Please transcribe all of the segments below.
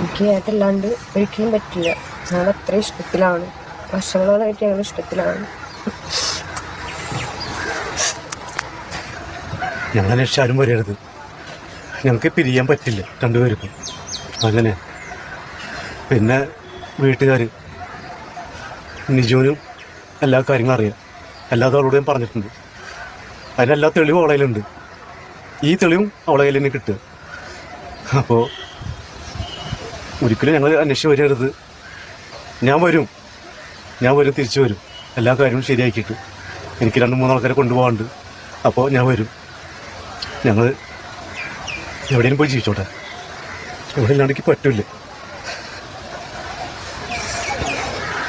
എനിക്ക് അതല്ലാണ്ട് ഒരിക്കലും പറ്റില്ല. ഞങ്ങൾ അത്രയും ഇഷ്ടത്തിലാണ്. വർഷങ്ങളോളായിട്ട് ഞങ്ങൾ ഇഷ്ടത്തിലാണ്. ലക്ഷ്യം ആരും വരരുത്. ഞങ്ങൾക്ക് പിരിയാൻ പറ്റില്ല രണ്ടുപേർക്കും. അങ്ങനെ. പിന്നെ വീട്ടുകാർ നിജുവിനും എല്ലാ കാര്യങ്ങളും അറിയാം. എല്ലാ അവളോടും പറഞ്ഞിട്ടുണ്ട്. അതിനെല്ലാ തെളിവും അവളെ ഈ തെളിവും അവളെ കയ്യിൽ തന്നെ കിട്ടുക. അപ്പോൾ ഒരിക്കലും ഞങ്ങൾ അന്വേഷിച്ച് വരരുത്. ഞാൻ വരും. ഞാൻ വരും തിരിച്ചു വരും. എല്ലാ കാര്യവും ശരിയാക്കിയിട്ട്. എനിക്ക് രണ്ട് മൂന്ന് ആൾക്കാരെ കൊണ്ടുപോകാണ്ട്. അപ്പോൾ ഞാൻ വരും. ഞങ്ങൾ എവിടെയും പോയി ജീവിച്ചോട്ടെ. ഇവിടെ ഇല്ലാണ്ടെങ്കിൽ പറ്റില്ല.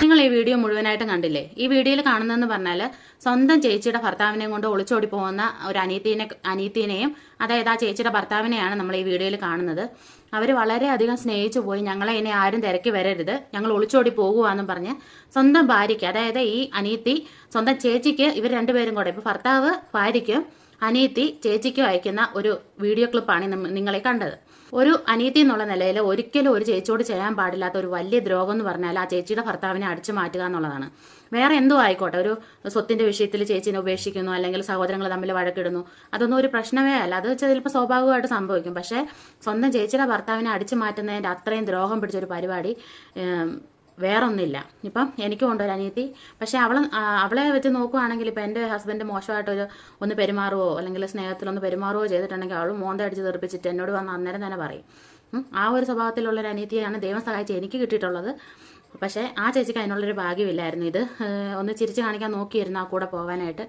നിങ്ങൾ ഈ വീഡിയോ മുഴുവനായിട്ടും കണ്ടില്ലേ? ഈ വീഡിയോയിൽ കാണുന്നതെന്ന് പറഞ്ഞാൽ സ്വന്തം ചേച്ചിയുടെ ഭർത്താവിനെയും കൊണ്ട് ഒളിച്ചോടി പോകുന്ന ഒരു അനീത്തിനെ അനീത്തിനെയും അതായത് ആ ചേച്ചിയുടെ ഭർത്താവിനെയാണ് നമ്മൾ ഈ വീഡിയോയിൽ കാണുന്നത്. അവർ വളരെയധികം സ്നേഹിച്ചു പോയി. ഞങ്ങളെ ഇനി ആരും തിരക്കി വരരുത്. ഞങ്ങൾ ഒളിച്ചോടി പോകുവാന്നും പറഞ്ഞ് സ്വന്തം ഭാര്യയ്ക്ക് അതായത് ഈ അനീത്തി സ്വന്തം ചേച്ചിക്ക് ഇവർ രണ്ടുപേരും കൂടെ ഇപ്പോൾ ഭർത്താവ് ഭാര്യയ്ക്കും അനീത്തി ചേച്ചിക്കും അയക്കുന്ന ഒരു വീഡിയോ ക്ലിപ്പാണ് നിങ്ങളെ കണ്ടത്. ഒരു അനീതി എന്നുള്ള നിലയിൽ ഒരിക്കലും ഒരു ചേച്ചിയോട് ചെയ്യാൻ പാടില്ലാത്ത ഒരു വലിയ ദ്രോഹം എന്ന് പറഞ്ഞാൽ ആ ചേച്ചിയുടെ ഭർത്താവിനെ അടിച്ചു മാറ്റുക എന്നുള്ളതാണ്. വേറെ എന്തോ ആയിക്കോട്ടെ ഒരു സ്വത്തിന്റെ വിഷയത്തിൽ ചേച്ചിനെ ഉപേക്ഷിക്കുന്നു അല്ലെങ്കിൽ സഹോദരങ്ങൾ തമ്മിൽ വഴക്കിടുന്നു അതൊന്നും ഒരു പ്രശ്നമേ അല്ല. അത് ചിലപ്പോൾ സ്വാഭാവികമായിട്ട് സംഭവിക്കും. പക്ഷേ സ്വന്തം ചേച്ചിയുടെ ഭർത്താവിനെ അടിച്ചു മാറ്റുന്നതിന്റെ അത്രയും ദ്രോഹം പിടിച്ചൊരു പരിപാടി വേറൊന്നില്ല. ഇപ്പം എനിക്കും ഉണ്ട് അനിയത്തി. പക്ഷെ അവൾ അവളെ വെച്ച് നോക്കുവാണെങ്കിൽ ഇപ്പം എന്റെ ഹസ്ബൻഡ് മോശമായിട്ടൊരു ഒന്ന് പെരുമാറുവോ അല്ലെങ്കിൽ സ്നേഹത്തിലൊന്ന് പെരുമാറുവോ ചെയ്തിട്ടുണ്ടെങ്കിൽ അവൾ മോന്ത അടിച്ച് തെറിപ്പിച്ചിട്ട് എന്നോട് വന്ന് അന്നേരം തന്നെ പറയും. ആ ഒരു സ്വഭാവത്തിലുള്ള ഒരു അനിയത്തിയാണ് ദൈവം സഹായിച്ച് എനിക്ക് കിട്ടിയിട്ടുള്ളത്. പക്ഷേ ആ ചേച്ചിക്ക് അതിനുള്ളൊരു ഭാഗ്യമില്ലായിരുന്നു ഇത്. ഒന്ന് ചിരിച്ച് കാണിക്കാൻ നോക്കിയിരുന്നു ആ കൂടെ പോകാനായിട്ട്.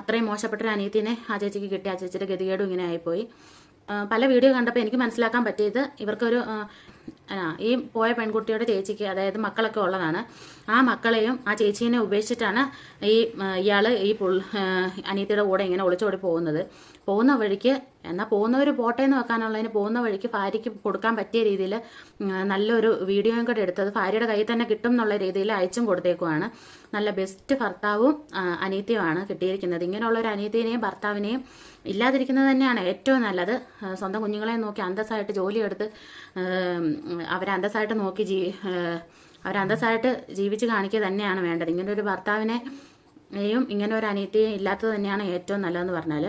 അത്രയും മോശപ്പെട്ട ഒരു അനിയത്തിനെ ആ ചേച്ചിക്ക് കിട്ടി. ആ ചേച്ചിയുടെ ഗതികേടും ഇങ്ങനെ ആയിപ്പോയി. പല വീഡിയോ കണ്ടപ്പോൾ എനിക്ക് മനസ്സിലാക്കാൻ പറ്റിയത് ഇവർക്കൊരു ഈ പോയ പെൺകുട്ടിയുടെ ചേച്ചിക്ക് അതായത് മക്കളൊക്കെ ഉള്ളതാണ്. ആ മക്കളെയും ആ ചേച്ചീനെ ഉപേക്ഷിച്ചിട്ടാണ് ഈ ഇയാൾ ഈ പുൾ ആ, അനിയത്തിയുടെ കൂടെ ഇങ്ങനെ ഒളിച്ചോടി പോകുന്നത്. പോകുന്ന വഴിക്ക് എന്നാൽ പോകുന്നവർ പോട്ടെ എന്ന് വെക്കാനുള്ളതിന് പോകുന്ന വഴിക്ക് ഭാര്യയ്ക്ക് കൊടുക്കാൻ പറ്റിയ രീതിയിൽ നല്ലൊരു വീഡിയോയും കൂടെ എടുത്തത് ഭാര്യയുടെ കയ്യിൽ തന്നെ കിട്ടും എന്നുള്ള രീതിയിൽ അയച്ചും കൊടുത്തേക്കുവാണ്. നല്ല ബെസ്റ്റ് ഭർത്താവും അനീതിയുമാണ് കിട്ടിയിരിക്കുന്നത്. ഇങ്ങനെയുള്ള ഒരു അനീതിനെയും ഭർത്താവിനെയും ഇല്ലാതിരിക്കുന്നത് തന്നെയാണ് ഏറ്റവും നല്ലത്. സ്വന്തം കുഞ്ഞുങ്ങളെ നോക്കി അന്തസ്സായിട്ട് ജോലിയെടുത്ത് അവരെ അന്തസ്സായിട്ട് നോക്കി ജീ അവരന്തസ്സായിട്ട് ജീവിച്ച് കാണിക്കുക തന്നെയാണ് വേണ്ടത്. ഇങ്ങനെ ഒരു ഭർത്താവിനെയും ഇങ്ങനെ ഒരു അനീതിയും ഇല്ലാത്തത് തന്നെയാണ് ഏറ്റവും നല്ലതെന്ന് പറഞ്ഞാൽ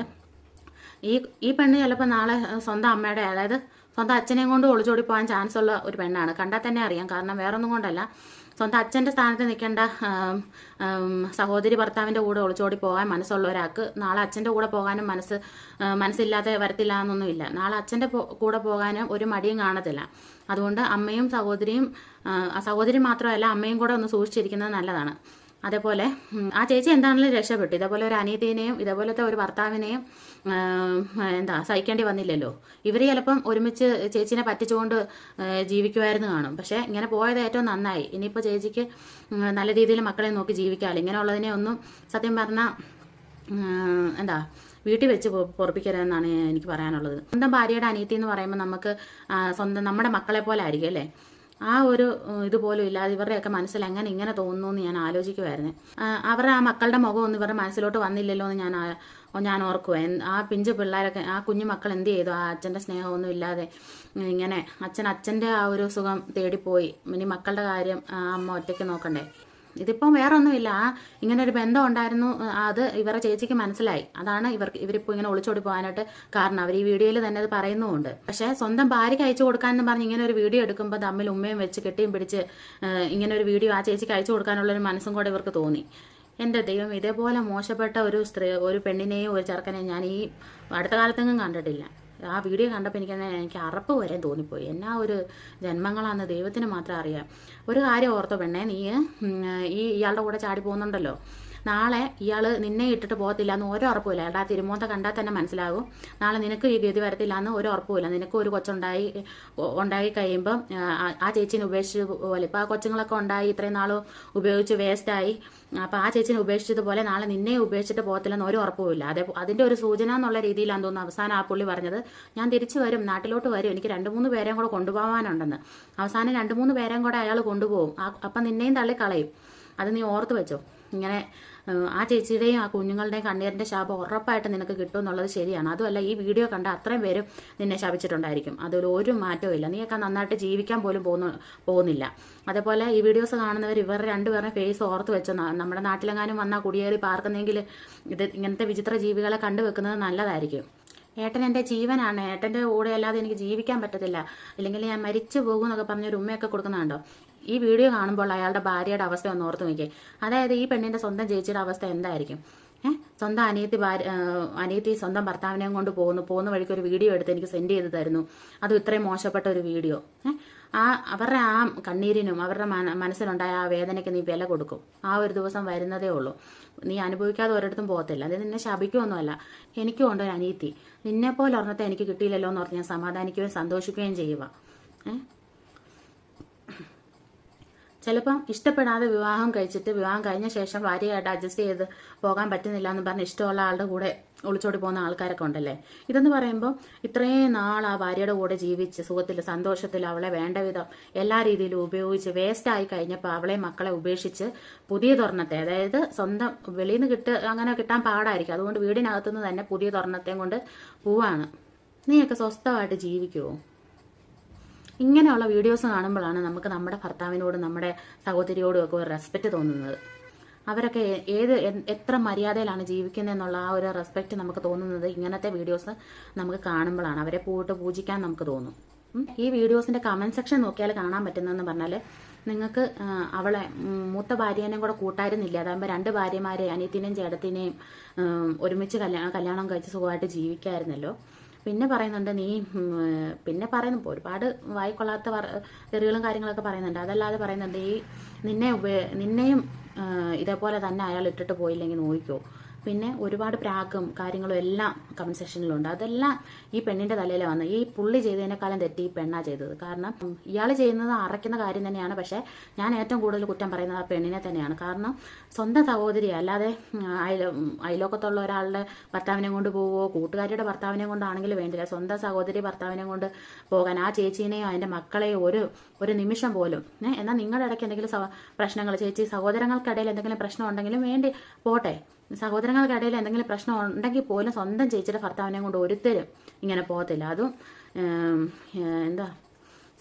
ഈ ഈ പെണ്ണ് ചിലപ്പോൾ നാളെ സ്വന്തം അമ്മയുടെ അതായത് സ്വന്തം അച്ഛനെയും കൊണ്ട് ഒളിച്ചോടി പോകാൻ ചാൻസ് ഉള്ള ഒരു പെണ്ണാണ്. കണ്ടാൽ തന്നെ അറിയാം. കാരണം വേറൊന്നും കൊണ്ടല്ല. സ്വന്തം അച്ഛന്റെ സ്ഥാനത്ത് നിൽക്കേണ്ട സഹോദരി ഭർത്താവിന്റെ കൂടെ ഒളിച്ചോടി പോകാൻ മനസ്സുള്ള ഒരാൾക്ക് നാളെ അച്ഛന്റെ കൂടെ പോകാനും മനസ്സ് മനസ്സില്ലാതെ വരത്തില്ല എന്നൊന്നുമില്ല നാളെ അച്ഛന്റെ കൂടെ പോകാനും ഒരു മടിയും കാണത്തില്ല. അതുകൊണ്ട് അമ്മയും സഹോദരിയും സഹോദരി മാത്രമല്ല അമ്മയും കൂടെ ഒന്ന് സൂക്ഷിച്ചിരിക്കുന്നത് നല്ലതാണ്. അതേപോലെ ആ ചേച്ചി എന്താണെങ്കിലും രക്ഷപ്പെട്ടു. ഇതേപോലെ ഒരു അനീതിനെയും ഇതേപോലത്തെ ഒരു ഭർത്താവിനെയും എന്താ സഹിക്കേണ്ടി വന്നില്ലല്ലോ. ഇവർ ചിലപ്പം ഒരുമിച്ച് ചേച്ചിനെ പറ്റിച്ചുകൊണ്ട് ജീവിക്കുമായിരുന്നു കാണും. പക്ഷേ ഇങ്ങനെ പോയത് ഏറ്റവും നന്നായി. ഇനിയിപ്പോൾ ചേച്ചിക്ക് നല്ല രീതിയിൽ മക്കളെ നോക്കി ജീവിക്കാമല്ലോ. ഇങ്ങനെയുള്ളതിനെ ഒന്നും സത്യം പറഞ്ഞാൽ എന്താ വീട്ടിൽ വെച്ച് പൊറപ്പിക്കരുതെന്നാണ് എനിക്ക് പറയാനുള്ളത്. സ്വന്തം ഭാര്യയുടെ അനീതി എന്ന് പറയുമ്പോൾ നമുക്ക് സ്വന്തം നമ്മുടെ മക്കളെ പോലെ ആയിരിക്കും അല്ലേ? ആ ഒരു ഇതുപോലും ഇല്ലാതെ ഇവരുടെയൊക്കെ മനസ്സിൽ എങ്ങനെ ഇങ്ങനെ തോന്നുന്നു എന്ന് ഞാൻ ആലോചിക്കുമായിരുന്നു അവരുടെ ആ മക്കളുടെ മുഖം ഒന്നും ഇവരുടെ മനസ്സിലോട്ട് വന്നില്ലല്ലോ എന്ന് ഞാൻ ഞാൻ ഓർക്കുക ആ പിഞ്ചു പിള്ളേരൊക്കെ ആ കുഞ്ഞു മക്കൾ എന്ത് ചെയ്തു? ആ അച്ഛന്റെ സ്നേഹമൊന്നും ഇല്ലാതെ ഇങ്ങനെ അച്ഛൻ അച്ഛന്റെ ആ ഒരു സുഖം തേടിപ്പോയി. ഇനി മക്കളുടെ കാര്യം അമ്മ ഒറ്റയ്ക്ക് നോക്കണ്ടേ? ഇതിപ്പം വേറെ ഒന്നുമില്ല ആ ഇങ്ങനെ ഒരു ബന്ധം ഉണ്ടായിരുന്നു. അത് ഇവരുടെ ചേച്ചിക്ക് മനസ്സിലായി. അതാണ് ഇവർക്ക് ഇവരിപ്പോൾ ഇങ്ങനെ ഒളിച്ചോടി പോകാനായിട്ട് കാരണം. അവർ ഈ വീഡിയോയിൽ തന്നെ അത് പറയുന്നുമുണ്ട്. പക്ഷേ സ്വന്തം ഭാര്യയ്ക്ക് അയച്ചു കൊടുക്കാനെന്ന് പറഞ്ഞ് ഇങ്ങനെ ഒരു വീഡിയോ എടുക്കുമ്പോൾ തമ്മിൽ ഉമ്മയും വെച്ച് കെട്ടിയും പിടിച്ച് ഇങ്ങനെ ഒരു വീഡിയോ ആ ചേച്ചിക്ക് അയച്ചു കൊടുക്കാനുള്ള ഒരു മനസ്സും കൂടെ ഇവർക്ക് തോന്നി. എന്റെ ദൈവം ഇതേപോലെ മോശപ്പെട്ട ഒരു സ്ത്രീ ഒരു പെണ്ണിനെയും ഒരു ചെറുക്കനെയും ഞാൻ ഈ അടുത്ത കാലത്തെങ്ങും കണ്ടിട്ടില്ല. ആ വീഡിയോ കണ്ടപ്പോൾ എനിക്ക് എനിക്ക് അറപ്പ് വരെ തോന്നിപ്പോയി. എന്നാ ഒരു ജന്മങ്ങളാണെന്ന് ദൈവത്തിന് മാത്രം അറിയാം. ഒരു കാര്യം ഓർത്തോ പെണ്ണേ നീ ഈ ഇയാളുടെ കൂടെ ചാടി പോകുന്നുണ്ടല്ലോ. നാളെ ഇയാൾ നിന്നെ ഇട്ടിട്ട് പോകത്തില്ല എന്ന് ഒരു ഉറപ്പുമില്ല. ആ തിരുമോന്ത കണ്ടാൽ തന്നെ മനസ്സിലാകും. നാളെ നിനക്ക് ഈ ഗതി വരത്തില്ല എന്ന് ഒരു നിനക്ക് ഒരു കൊച്ചുണ്ടായി ഉണ്ടായി കഴിയുമ്പം ആ, ചേച്ചീനെ ചേച്ചിനെ ഉപേക്ഷിച്ച് പോലെ. ഇപ്പോൾ ആ കൊച്ചുങ്ങളൊക്കെ ഉണ്ടായി ഇത്രയും നാൾ ഉപയോഗിച്ച് വേസ്റ്റായി അപ്പോൾ ആ ചേച്ചിനെ ഉപേക്ഷിച്ചതുപോലെ നാളെ നിന്നെ ഉപേക്ഷിച്ചിട്ട് പോകത്തില്ലെന്ന് ഒരു ഉറപ്പുമില്ല. അതേ അതിന്റെ ഒരു സൂചന എന്നുള്ള രീതിയിലാണ് തോന്നുന്നു അവസാനം ആ പുള്ളി പറഞ്ഞത്. ഞാൻ തിരിച്ചു വരും നാട്ടിലോട്ട് വരും. എനിക്ക് രണ്ട് മൂന്ന് പേരെയും കൂടെ കൊണ്ടുപോകാനുണ്ടെന്ന് അവസാനം രണ്ട് മൂന്ന് പേരെയും കൂടെ അയാൾ കൊണ്ടുപോകും. അപ്പം നിന്നെയും തള്ളി കളയും അത് നീ ഓർത്ത് വെച്ചോ. ഇങ്ങനെ ആ ചേച്ചിയുടെയും ആ കുഞ്ഞുങ്ങളുടെയും കണ്ണീരിന്റെ ശാപം ഉറപ്പായിട്ട് നിനക്ക് കിട്ടും എന്നുള്ളത് ശരിയാണ്. അതുമല്ല ഈ വീഡിയോ കണ്ട അത്രയും പേരും നിന്നെ ശപിച്ചിട്ടുണ്ടായിരിക്കും. അതിൽ ഒരു മാറ്റവും ഇല്ല. നീയൊക്കെ നന്നായിട്ട് ജീവിക്കാൻ പോലും പോകുന്നു പോകുന്നില്ല. അതേപോലെ ഈ വീഡിയോസ് കാണുന്നവർ ഇവർ രണ്ടുപേരുടെ ഫേസ് ഓർത്ത് വെച്ച നമ്മുടെ നാട്ടിലെങ്ങാനും വന്നാൽ കുടിയേറി പാർക്കുന്നെങ്കിൽ ഇത് ഇങ്ങനത്തെ വിചിത്ര ജീവികളെ കണ്ടുവെക്കുന്നത് നല്ലതായിരിക്കും. ഏട്ടൻ എന്റെ ജീവനാണ്. ഏട്ടന്റെ കൂടെ അല്ലാതെ എനിക്ക് ജീവിക്കാൻ പറ്റത്തില്ല. അല്ലെങ്കിൽ ഞാൻ മരിച്ചു പോകും എന്നൊക്കെ പറഞ്ഞൊരു ഉമ്മയൊക്കെ കൊടുക്കുന്നുണ്ടോ? ഈ വീഡിയോ കാണുമ്പോൾ അയാളുടെ ഭാര്യയുടെ അവസ്ഥ ഒന്ന് ഓർത്ത് നോക്കിയേ. അതായത് ഈ പെണ്ണിന്റെ സ്വന്തം ചേച്ചിയുടെ അവസ്ഥ എന്തായിരിക്കും? ഏഹ് സ്വന്തം അനിയത്തി ഭാര്യ അനിയത്തി സ്വന്തം ഭർത്താവിനെയും കൊണ്ട് പോകുന്നു. പോകുന്ന വഴിക്ക് ഒരു വീഡിയോ എടുത്ത് എനിക്ക് സെൻഡ് ചെയ്ത് തരുന്നു. അതും ഇത്രയും മോശപ്പെട്ട ഒരു വീഡിയോ. ഏഹ് ആ അവരുടെ ആ കണ്ണീരിനും അവരുടെ മനസ്സിലുണ്ടായ ആ വേദനയ്ക്ക് നീ വില കൊടുക്കും. ആ ഒരു ദിവസം വരുന്നതേ ഉള്ളൂ. നീ അനുഭവിക്കാതെ ഒരിടത്തും പോകത്തില്ല. അത് നിന്നെ ശപിക്കുമൊന്നുമല്ല എനിക്കും ഉണ്ട് ഒരു അനിയത്തി. നിന്നെ പോലെ ഒരെണ്ണത്തെ എനിക്ക് കിട്ടിയില്ലല്ലോ എന്ന് പറഞ്ഞ് ഞാൻ സമാധാനിക്കുകയും സന്തോഷിക്കുകയും ചെയ്യുക ഏഹ് ചിലപ്പം ഇഷ്ടപ്പെടാതെ വിവാഹം കഴിച്ചിട്ട് വിവാഹം കഴിഞ്ഞ ശേഷം ഭാര്യയായിട്ട് അഡ്ജസ്റ്റ് ചെയ്ത് പോകാൻ പറ്റുന്നില്ല എന്ന് പറഞ്ഞ് ഇഷ്ടമുള്ള ആളുടെ കൂടെ ഒളിച്ചോടി പോകുന്ന ആൾക്കാരൊക്കെ ഉണ്ടല്ലേ? ഇതെന്ന് പറയുമ്പോൾ ഇത്രയും നാൾ ആ ഭാര്യയുടെ കൂടെ ജീവിച്ച് സുഖത്തിൽ സന്തോഷത്തിൽ അവളെ വേണ്ട വിധം എല്ലാ രീതിയിലും ഉപയോഗിച്ച് വേസ്റ്റായി കഴിഞ്ഞപ്പോൾ അവളെ മക്കളെ ഉപേക്ഷിച്ച് പുതിയ തുറന്നത്തെ അതായത് സ്വന്തം വെളിയിൽ നിന്ന് കിട്ട അങ്ങനെ കിട്ടാൻ പാടായിരിക്കും. അതുകൊണ്ട് വീടിനകത്തുനിന്ന് തന്നെ പുതിയ തുറന്നത്തെയും കൊണ്ട് പോവാണ്. നീയൊക്കെ സ്വസ്ഥമായിട്ട് ജീവിക്കുമോ ഇങ്ങനെയുള്ള വീഡിയോസ് കാണുമ്പോഴാണ് നമുക്ക് നമ്മുടെ ഭർത്താവിനോടും നമ്മുടെ സഹോദരിയോടും ഒക്കെ ഒരു റെസ്പെക്റ്റ് തോന്നുന്നത്. അവരൊക്കെ ഏത് എത്ര മര്യാദയിലാണ് ജീവിക്കുന്നതെന്നുള്ള ആ ഒരു റെസ്പെക്റ്റ് നമുക്ക് തോന്നുന്നത് ഇങ്ങനത്തെ വീഡിയോസ് നമുക്ക് കാണുമ്പോഴാണ്. അവരെ പോയിട്ട് പൂജിക്കാൻ നമുക്ക് തോന്നും. ഈ വീഡിയോസിന്റെ കമന്റ് സെക്ഷൻ നോക്കിയാൽ കാണാൻ പറ്റുന്നതെന്ന് പറഞ്ഞാൽ നിങ്ങൾക്ക് അവളെ മൂത്ത ഭാര്യേനെയും കൂടെ കൂട്ടായിരുന്നില്ല? അതാകുമ്പോൾ രണ്ട് ഭാര്യമാരെ അനിയത്തിനെയും ചേട്ടത്തിനെയും ഒരുമിച്ച് കല്യാണം കല്യാണം കഴിച്ച് സുഖമായിട്ട് ജീവിക്കായിരുന്നല്ലോ. പിന്നെ പറയുന്നുണ്ട് നീ പിന്നെ പറയുന്നു ഒരുപാട് വായിക്കൊള്ളാത്ത തെറികളും കാര്യങ്ങളൊക്കെ പറയുന്നുണ്ട്. അതല്ലാതെ പറയുന്നുണ്ട് ഈ നിന്നെ നിന്നെയും ഇതേപോലെ തന്നെ അയാൾ ഇട്ടിട്ട് പോയില്ലെങ്കിൽ നോക്കിക്കോ പിന്നെ ഒരുപാട് പ്രാഗും കാര്യങ്ങളും എല്ലാം കമന്റ് സെക്ഷനിലുണ്ട് അതെല്ലാം ഈ പെണ്ണിന്റെ തലയിൽ വന്ന് ഈ പുള്ളി ചെയ്തതിനേക്കാളും തെറ്റി ഈ പെണ്ണാ ചെയ്തത്. കാരണം ഇയാൾ ചെയ്യുന്നത് അറയ്ക്കുന്ന കാര്യം തന്നെയാണ്. പക്ഷെ ഞാൻ ഏറ്റവും കൂടുതൽ കുറ്റം പറയുന്നത് ആ പെണ്ണിനെ തന്നെയാണ്. കാരണം സ്വന്തം സഹോദരി അല്ലാതെ അയലോക്കത്തുള്ള ഒരാളുടെ ഭർത്താവിനെ കൊണ്ട് പോവുമോ കൂട്ടുകാരിയുടെ ഭർത്താവിനെ കൊണ്ടാണെങ്കിലും വേണ്ടില്ല. സ്വന്തം സഹോദരി ഭർത്താവിനെ കൊണ്ട് പോകാൻ ആ ചേച്ചീനെയോ അതിന്റെ മക്കളെയോ ഒരു ഒരു നിമിഷം പോലും എന്നാൽ നിങ്ങളുടെ ഇടയ്ക്ക് എന്തെങ്കിലും പ്രശ്നങ്ങൾ ചേച്ചി സഹോദരങ്ങൾക്കിടയിൽ എന്തെങ്കിലും പ്രശ്നം ഉണ്ടെങ്കിലും വേണ്ടി പോട്ടെ. സഹോദരങ്ങൾക്കിടയിൽ എന്തെങ്കിലും പ്രശ്നം ഉണ്ടെങ്കിൽ പോലും സ്വന്തം ചേച്ചിയുടെ ഭർത്താവിനെ കൊണ്ട് ഒരുത്തരും ഇങ്ങനെ പോകത്തില്ല. അതും എന്താ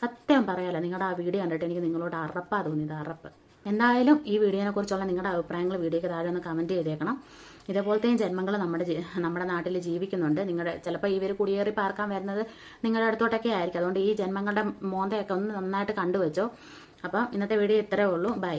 സത്യം പറയാലോ നിങ്ങളുടെ ആ വീഡിയോ കണ്ടിട്ട് എനിക്ക് നിങ്ങളോട് അറപ്പാ തോന്നിയത് അറപ്പ്. എന്തായാലും ഈ വീഡിയോനെ കുറിച്ചുള്ള നിങ്ങളുടെ അഭിപ്രായങ്ങൾ വീഡിയോക്ക് താഴെ ഒന്ന് കമന്റ് ചെയ്തേക്കണം. ഇതേപോലത്തെയും ജന്മങ്ങൾ നമ്മുടെ നമ്മുടെ നാട്ടിൽ ജീവിക്കുന്നുണ്ട്. നിങ്ങളുടെ ചിലപ്പോൾ ഇവർ കുടിയേറി പാർക്കാൻ വരുന്നത് നിങ്ങളുടെ അടുത്തോട്ടൊക്കെ ആയിരിക്കും. അതുകൊണ്ട് ഈ ജന്മങ്ങളുടെ മോന്തയൊക്കെ ഒന്ന് നന്നായിട്ട് കണ്ടുവച്ചോ. അപ്പം ഇന്നത്തെ വീഡിയോ ഇത്രേ ഉള്ളൂ. ബൈ.